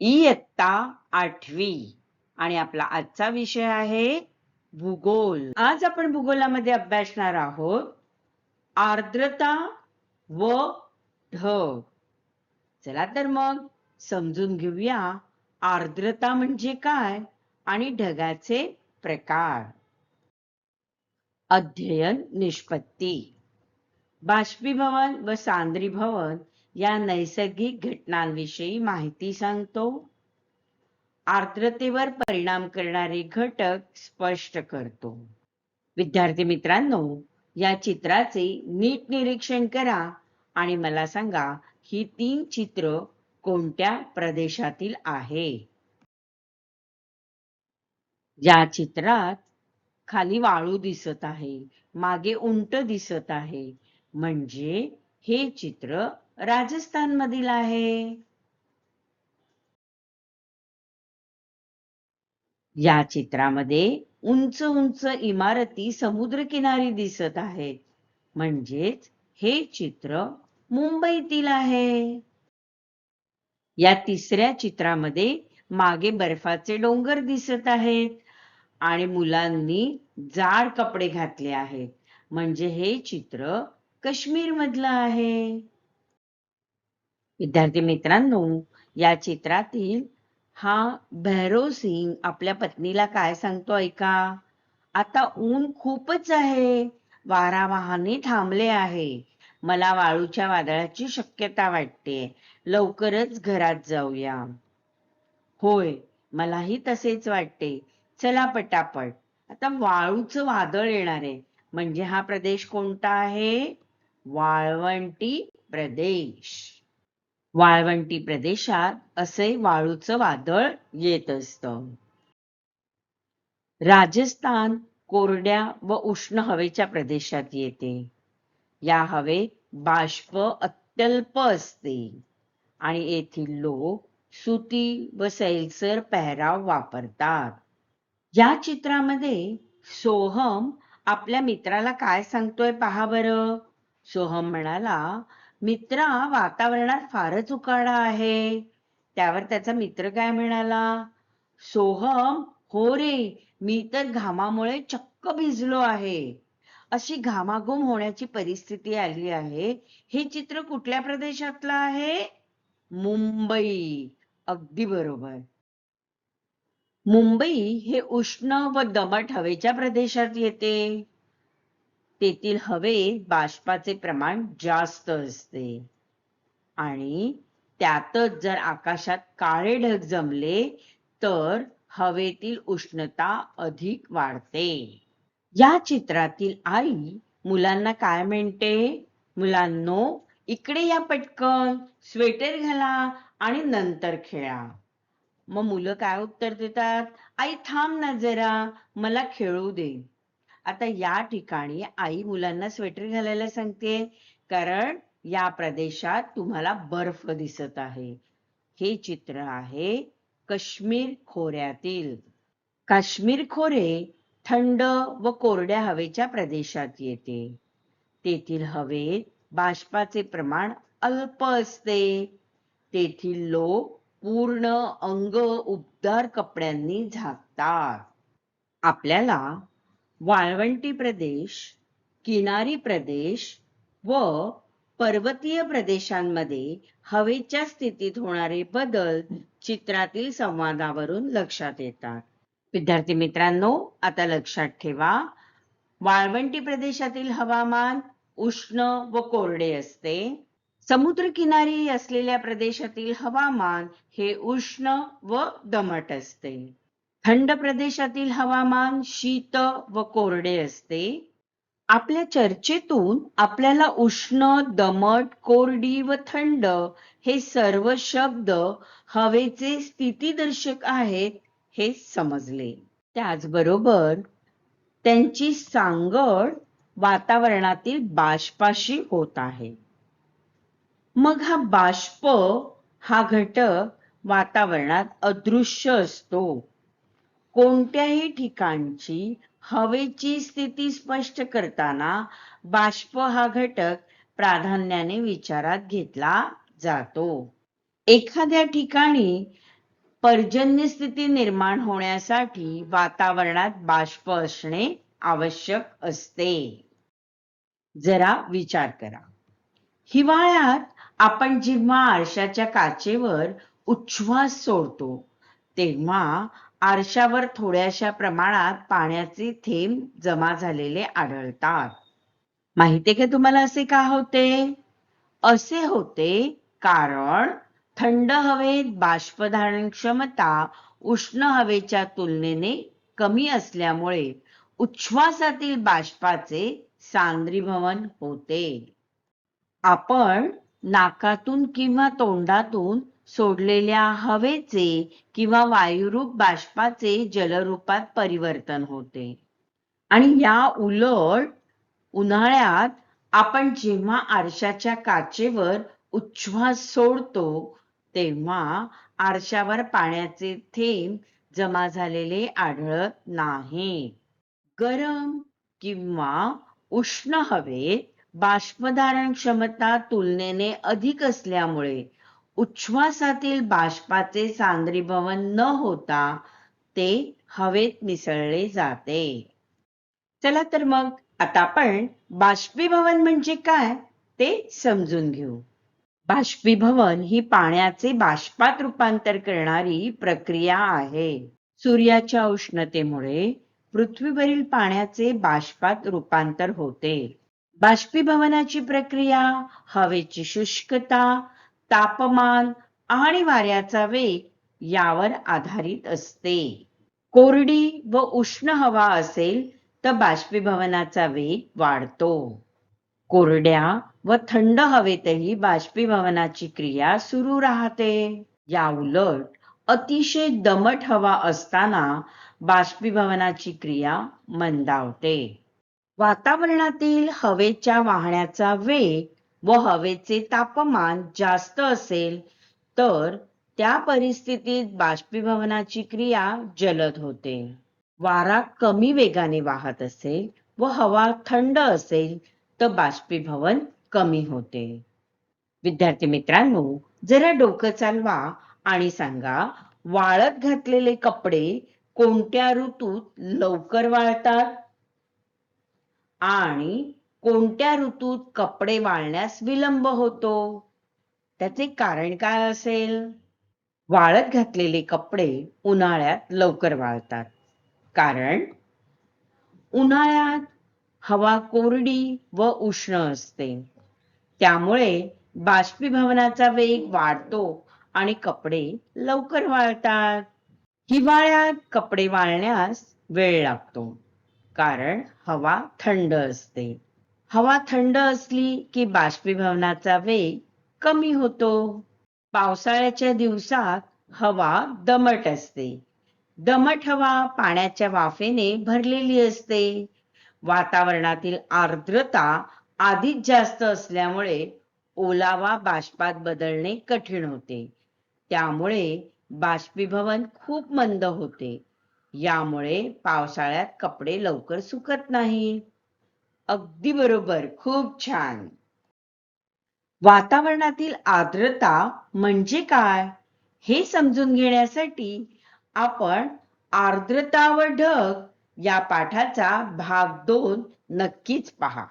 इयत्ता आठवी. आणि आपला आजचा विषय आहे भूगोल. आज आपण भूगोलामध्ये अभ्यासणार आहोत आर्द्रता व ढग. चला तर मग समजून घेऊया आर्द्रता म्हणजे काय आणि ढगाचे प्रकार. अध्ययन निष्पत्ती. बाष्पीभवन व सांद्रीभवन या नैसर्गिक घटनांविषयी माहिती सांगतो. आर्द्रतेवर परिणाम करणारे घटक स्पष्ट करतो. विद्यार्थी मित्रांनो या चित्राचे नीट निरीक्षण करा आणि मला सांगा ही तीन चित्र कोणत्या प्रदेशातील आहे? या चित्रात खाली वाळू दिसत आहे मागे उंट दिसत आहे. म्हणजे हे चित्र राजस्थान मधील आहे. या चित्रामध्ये उंच उंच इमारती समुद्रकिनारी दिसत आहेत. म्हणजेच हे चित्र मुंबईतील आहे. या तिसऱ्या चित्रामध्ये मागे बर्फाचे डोंगर दिसत आहेत आणि मुलांनी जाड कपडे घातले आहेत. म्हणजे हे चित्र काश्मीर मधलं आहे. विद्यार्थी मित्रांनो या चित्रातील हा भैरव सिंग आपल्या पत्नीला काय सांगतो ऐका? आता ऊन खूपच आहे. वारा वाहने थांबले आहे. मला वाळूच्या वादळाची शक्यता वाटते. लवकरच घरात जाऊया. होय मलाही तसेच वाटते. चला पटापट. आता वाळूचं वादळ येणार आहे. म्हणजे हा प्रदेश कोणता आहे? वाळवंटी प्रदेश. वाळवंटी प्रदेशात असे वाळूचं वादळ येत असत. राजस्थान कोरड्या व उष्ण हवेच्या प्रदेशात येते. या हवेत बाष्प अत्यल्प असते आणि येथील लोक सुती व सैलसर पेहराव वापरतात. या चित्रामध्ये सोहम आपल्या मित्राला काय सांगतोय पहा बरं. सोहम म्हणाला मित्रा वातावरणात फारच उकाडा आहे. त्यावर त्याचा मित्र काय म्हणाला? सोहम हो रे मी तर घामामुळे चक्क भिजलो आहे. अशी घामाघूम होण्याची परिस्थिती आली आहे. हे चित्र कुठल्या प्रदेशातलं आहे? मुंबई. अगदी बरोबर. मुंबई हे उष्ण व दमट हवेच्या प्रदेशात येते. तेथील हवेत बाष्पाचे प्रमाण जास्त असते. आणि त्यातच जर आकाशात काळे ढग जमले तर हवेतील उष्णता अधिक वाढते. या चित्रातील आई मुलांना काय म्हणते? मुलांनो इकडे या पटकन स्वेटर घाला आणि नंतर खेळा. मग मुलं काय उत्तर देतात? आई थांब ना जरा मला खेळू दे. आता या ठिकाणी आई मुलांना स्वेटर घालायला सांगते कारण या प्रदेशात तुम्हाला बर्फ दिसत आहे. हे चित्र आहे काश्मीर खोऱ्यातील. काश्मीर खोरे थंड व कोरड्या हवेच्या प्रदेशात येते. तेथील हवेत बाष्पाचे प्रमाण अल्प असते. तेथील लोक पूर्ण अंग उबदार कपड्यांनी झाकतात. आपल्याला वाळवंटी प्रदेश किनारी प्रदेश व पर्वतीय प्रदेशांमध्ये हवेच्या स्थितीत होणारे बदल चित्रातील संवादावरून लक्षात येतात. विद्यार्थी मित्रांनो आता लक्षात ठेवा. वाळवंटी प्रदेशातील हवामान उष्ण व कोरडे असते. समुद्रकिनारी असलेल्या प्रदेशातील हवामान हे उष्ण व दमट असते. थंड प्रदेशातील हवामान शीत व कोरडे असते. आपल्या चर्चेतून आपल्याला उष्ण दमट कोरडी व थंड हे सर्व शब्द हवेचे स्थितीदर्शक आहेत हे समजले. त्याचबरोबर त्यांची सांगड वातावरणातील बाष्पाशी होत आहे. मग हा बाष्प हा घटक वातावरणात अदृश्य असतो. कोणत्याही ठिकाणची हवेची स्थिती स्पष्ट करताना बाष्प हा घटक प्राधान्याने विचारात घेतला जातो. एखाद्या ठिकाणी पर्जन्य स्थिती निर्माण होण्यासाठी वातावरणात बाष्प असणे आवश्यक असते. जरा विचार करा. हिवाळ्यात आपण जेव्हा आरशाच्या काचेवर उच्छ्वास सोडतो तेव्हा आरशावर थोड्याशा प्रमाणात पाण्याचे थेंब जमा झालेले आढळतात. माहितीये का तुम्हाला असे का होते? असे होते कारण थंड हवेत बाष्पधारण क्षमता उष्ण हवेच्या तुलनेने कमी असल्यामुळे उच्छ्वासातील बाष्पाचे सांद्रीभवन होते. आपण नाकातून किंवा तोंडातून सोडलेल्या हवेचे किंवा वायुरूप बाष्पाचे जलरूपात परिवर्तन होते. आणि या उलट उन्हाळ्यात आपण जेव्हा आरशाच्या काचेवर उच्छ्वास सोडतो तेव्हा आरशावर पाण्याचे थेंब जमा झालेले आढळत नाही. गरम किंवा उष्ण हवेत बाष्पधारण क्षमता तुलनेने अधिक असल्यामुळे उच्छ्वासातील बाष्पाचे सांद्रीभवन न होता ते हवेत मिसळले जाते. चला तर मग आता आपण बाष्पीभवन म्हणजे काय ते समजून घेऊ. बाष्पीभवन ही पाण्याचे बाष्पात रूपांतर करणारी प्रक्रिया आहे. सूर्याच्या उष्णतेमुळे पृथ्वीवरील पाण्याचे बाष्पात रूपांतर होते. बाष्पीभवनाची प्रक्रिया हवेची शुष्कता तापमान आणि वाऱ्याचा वेग यावर आधारित असते. कोरडी व उष्ण हवा असेल तर बाष्पीभवनाचा वेग वाढतो. कोरड्या व थंड हवेतही बाष्पीभवनाची क्रिया सुरू राहते. या उलट अतिशय दमट हवा असताना बाष्पीभवनाची क्रिया मंदावते. वातावरणातील हवेच्या वाहण्याचा वेग व हवेचे तापमान जास्त असेल तर त्या परिस्थितीत बाष्पीभवनाची क्रिया जलद होते. वारा कमी वेगाने वाहत असेल व हवा थंड असेल तर बाष्पीभवन कमी होते. विद्यार्थी मित्रांनो जरा डोकं चालवा आणि सांगा वाळत घातलेले कपडे कोणत्या ऋतूत लवकर वाळतात? आणि कोणत्या ऋतूत कपडे वाळण्यास विलंब होतो? त्याचे कारण काय असेल? वाळत घातलेले कपडे उन्हाळ्यात लवकर वाळतात. कारण उन्हाळ्यात हवा कोरडी व उष्ण असते. त्यामुळे बाष्पीभवनाचा वेग वाढतो आणि कपडे लवकर वाळतात. हिवाळ्यात कपडे वाळण्यास वेळ लागतो. कारण हवा थंड असते. हवा थंड असली की बाष्पीभवनाचा वेग कमी होतो. पावसाळ्याच्या दिवसात हवा दमट असते. दमट हवा पाण्याच्या वाफेने भरलेली असते. वातावरणातील आर्द्रता आधीच जास्त असल्यामुळे ओलावा बाष्पात बदलणे कठीण होते. त्यामुळे बाष्पीभवन खूप मंद होते. यामुळे पावसाळ्यात कपडे लवकर सुकत नाहीत. अगदी बरोबर. खूप छान. वातावरणातील आर्द्रता म्हणजे काय? हे समजून घेण्यासाठी आपण आर्द्रता व ढग या पाठाचा भाग दोन नक्कीच पहा.